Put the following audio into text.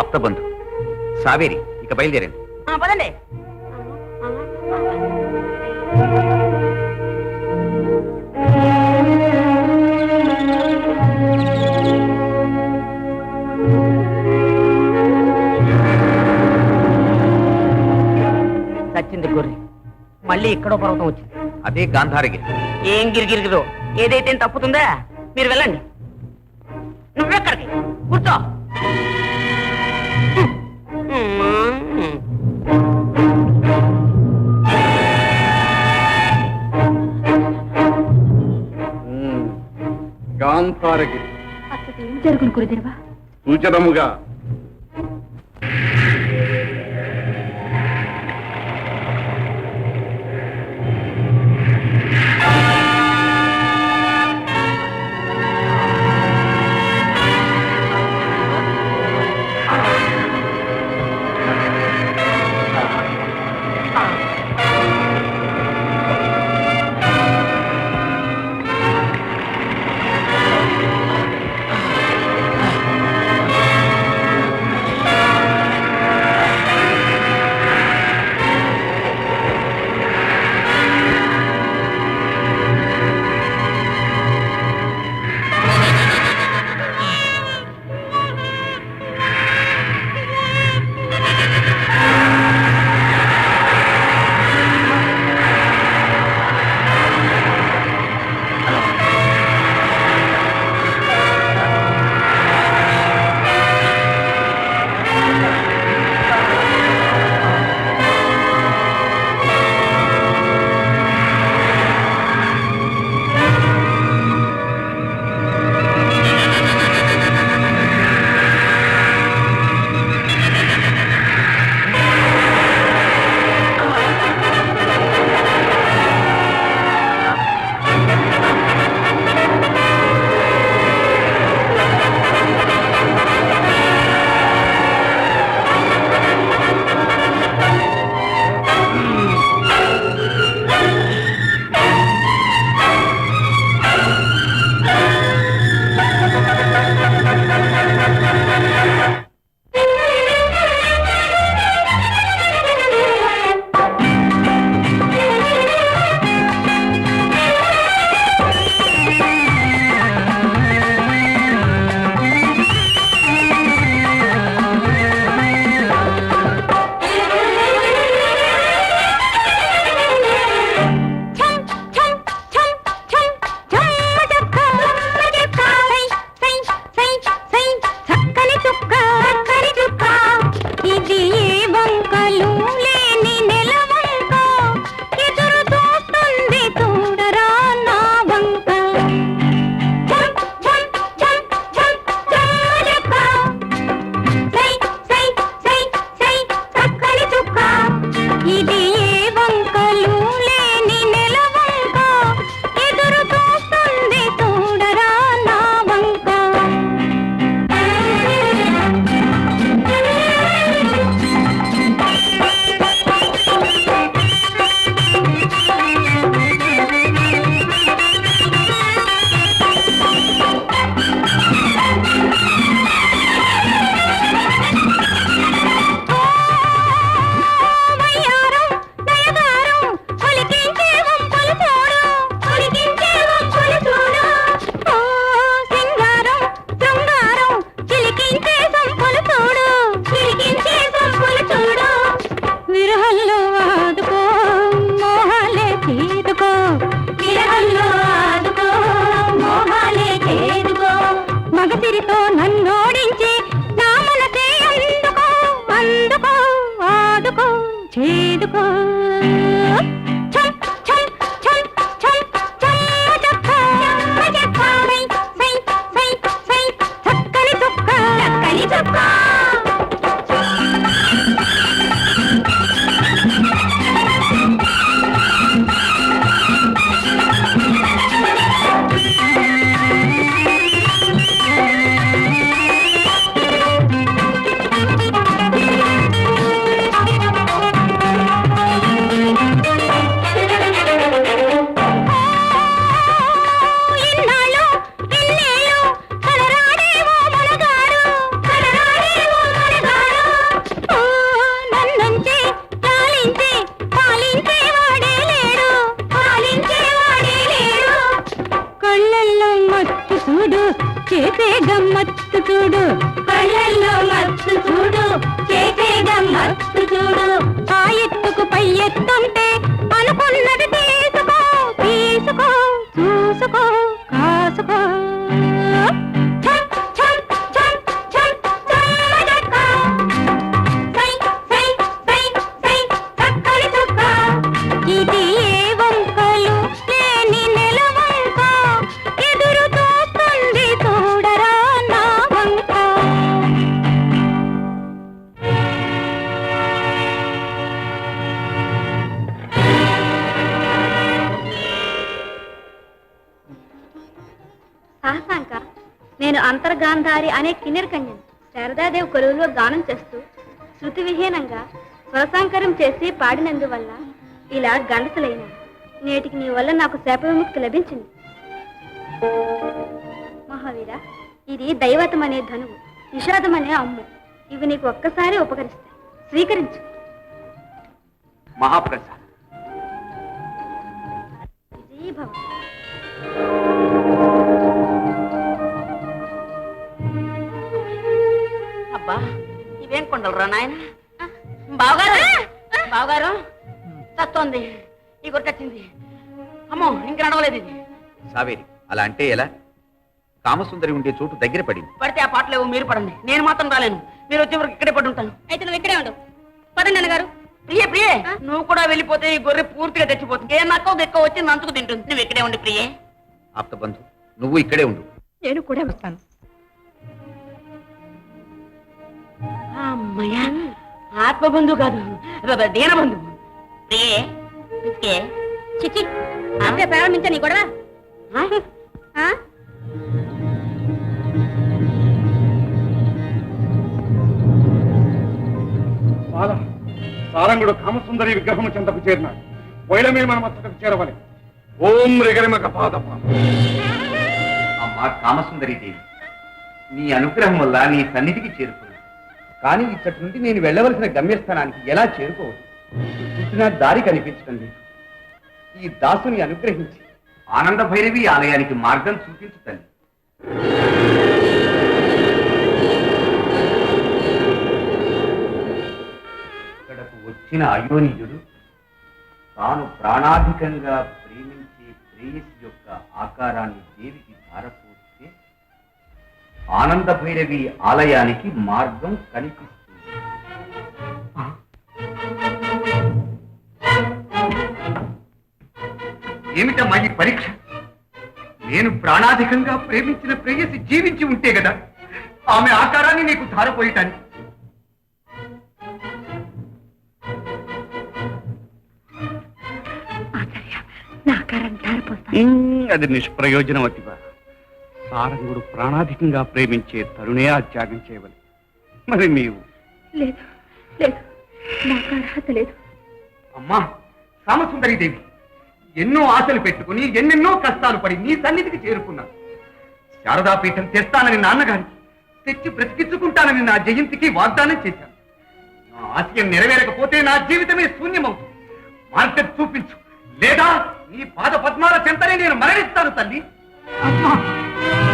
ఆప్తబంధు. సావేరి ఇక బయలుదేరండి. పదండి. సచ్చింది గొర్రె. మళ్ళీ ఇక్కడో పర్వతం వచ్చింది. అదే గాంధారగిరి. ఏం గిరిగిరిగిదో. ఏదైతే తప్పుతుందా? మీరు వెళ్ళండి. తారకి అసలు ఏం జరుగును గురుదేవా? సూచనముగా చేసే గమ్మత్తు చూడు. కళ్ళల్లో మత్తు చూడు. నేను అంతర్గాంధారి అనే కిన్నెర కన్యను శారదాదేవి కొలువులో గానం చేస్తూ శృతి విహీనంగా స్వరసాంకరం చేసి పాడినందువల్ల ఇలా గండసలైన నేటికి నీ వల్ల నాకు శాప విముక్తి లభించింది. మహావీర ఇది దైవతం అనే ధనువు నిషాదం అనే అమ్ము. ఇవి నీకు ఒక్కసారి ఉపకరిస్తాయి. స్వీకరించు. మహాప్రసాద్. విజయీభవ. అబ్బా ఇవేం కొండలరా నాయన? బావగారు బావగారు చస్తోంది ఈ గుర్తొచ్చింది. అమ్మో ఇంక నడవలేదు ఇది. సావేరి అలా అంటే ఎలా? కామసుందరి ఉండే చోటు దగ్గర పడింది. పడితే ఆ పాటలేవు మీరు పడండి. నేను మాత్రం రాలేను. మీరు వచ్చే వరకు ఇక్కడే పడి ఉంటాను అయితే నువ్వు ఇక్కడే ఉండు. పదండి అన్నగారు ప్రియ ప్రియే నువ్వు కూడా వెళ్ళిపోతే ఈ గొర్రె పూర్తిగా తెచ్చిపోతుంది ఏ నక్కో ఎక్కువ వచ్చి నంచుకు తింటుంది. నువ్వు ఇక్కడే ఉండి ప్రియే. ఆప్తబంధు నువ్వు ఇక్కడే ఉండు. నేను కూడా వస్తాను. అమ్మయ్యా ఆత్మబంధు కాదు దీనబంధు ప్రియే పిచ్చికే. చిచి అప్పుడే ప్రారంభించా నీ గొడవ. ఆ? ఆ? బాల సారంగుడు కామసుందరి విగ్రహము చెంతకు చేరినాడు. వైలమే మన మత్తకు చేరవలే. ఓం రిగరిమక పాదప. అమ్మా కామసుందరి దేవి నీ అనుగ్రహం వల్ల నీ సన్నిధికి చేరుకున్నాను. కానీ ఇక్కడి నుండి నేను వెళ్ళవలసిన గమ్యస్థానానికి ఎలా చేరుకోవచ్చు? చూసినా దారి కనిపించడం లేదు ఈ దాసుని అనుగ్రహించి ఆనంద భైరవి ఆలయానికి మార్గం చూపించుతండి ఇక్కడకు వచ్చిన అయోనియుడు తాను ప్రాణాధికంగా ప్రేమించే ప్రేయసి యొక్క ఆకారాన్ని దేవికి ధారపు ఆనంద భైరవి ఆలయానికి మార్గం కనిపిస్తుంది. ఏమిటమ్మా ఈ పరీక్ష? నేను ప్రాణాధికంగా ప్రేమించిన ప్రేయసి జీవించి ఉంటే కదా ఆమె ఆకారాన్ని నీకు ధారపోయటానికి. అది నిష్ప్రయోజనవతివా సారంగుడు ప్రాణాధికంగా ప్రేమించే తరుణే ఆ త్యాగం చేయవలే. మరి నీవు లేదు లేదు. నాకు అర్హత లేదు. అమ్మా సామసుందరి దేవి ఎన్నో ఆశలు పెట్టుకుని ఎన్నెన్నో కష్టాలు పడి నీ సన్నిధికి చేరుకున్నాను. శారదాపీఠం తెస్తానని నాన్నగారికి తెచ్చి బ్రతికించుకుంటానని నా జయంతికి వాగ్దానం చేశాను. నా ఆశయం నెరవేరకపోతే నా జీవితమే శూన్యమవుతుంది. మార్గం చూపించు. లేదా నీ పాద పద్మాల చెంతనే నేను మరణిస్తాను తల్లి. 啊不